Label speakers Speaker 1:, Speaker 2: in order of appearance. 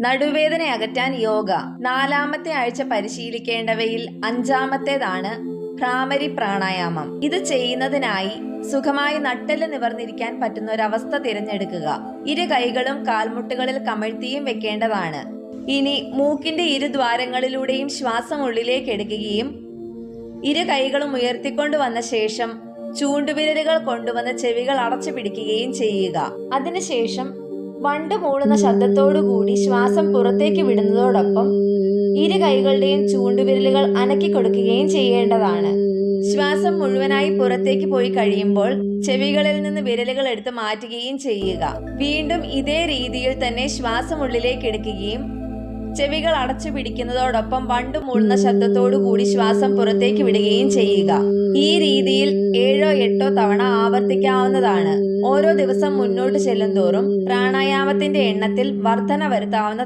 Speaker 1: നടുവേദന അകറ്റാൻ യോഗ. നാലാമത്തെ ആഴ്ച പരിശീലിക്കേണ്ടവയിൽ അഞ്ചാമത്തേതാണ് ഭ്രാമരി പ്രാണായാമം ഇത് ചെയ്യുന്നതിനായി സുഖമായി നട്ടെല്ല് നിവർന്നിരിക്കാൻ പറ്റുന്ന ഒരവസ്ഥ തിരഞ്ഞെടുക്കുക. ഇരു കൈകളും കാൽമുട്ടുകളിൽ കമഴ്ത്തിയും വെക്കേണ്ടതാണ്. ഇനി മൂക്കിന്റെ ഇരു ദ്വാരങ്ങളിലൂടെയും ശ്വാസം ഉള്ളിലേക്ക് എടുക്കുകയും ഇരു കൈകളും ഉയർത്തിക്കൊണ്ടു വന്ന ശേഷം ചൂണ്ടുവിരലുകൾ കൊണ്ടുവന്ന് ചെവികൾ അടച്ചു പിടിക്കുകയും ചെയ്യുക. അതിനുശേഷം വണ്ട് മൂളുന്ന ശബ്ദത്തോടുകൂടി ശ്വാസം പുറത്തേക്ക് വിടുന്നതോടൊപ്പം ഇരു കൈകളുടെയും ചൂണ്ടുവിരലുകൾ അനക്കി കൊടുക്കുകയും ചെയ്യേണ്ടതാണ്. ശ്വാസം മുഴുവനായി പുറത്തേക്ക് പോയി കഴിയുമ്പോൾ ചെവികളിൽ നിന്ന് വിരലുകൾ എടുത്ത് മാറ്റുകയും ചെയ്യുക. വീണ്ടും ഇതേ രീതിയിൽ തന്നെ ശ്വാസം ഉള്ളിലേക്ക് എടുക്കുകയും ചെവികൾ അടച്ചു പിടിക്കുന്നതോടൊപ്പം വണ്ട് മൂളുന്ന ശബ്ദത്തോടു കൂടി ശ്വാസം പുറത്തേക്ക് വിടുകയും ചെയ്യുക. ഈ രീതിയിൽ ഏഴോ എട്ടോ തവണ ആവർത്തിക്കാവുന്നതാണ്. ഓരോ ദിവസം മുന്നോട്ട് ചെല്ലുന്തോറും പ്രാണായാമത്തിന്റെ എണ്ണത്തിൽ വർധന വരുത്താവുന്ന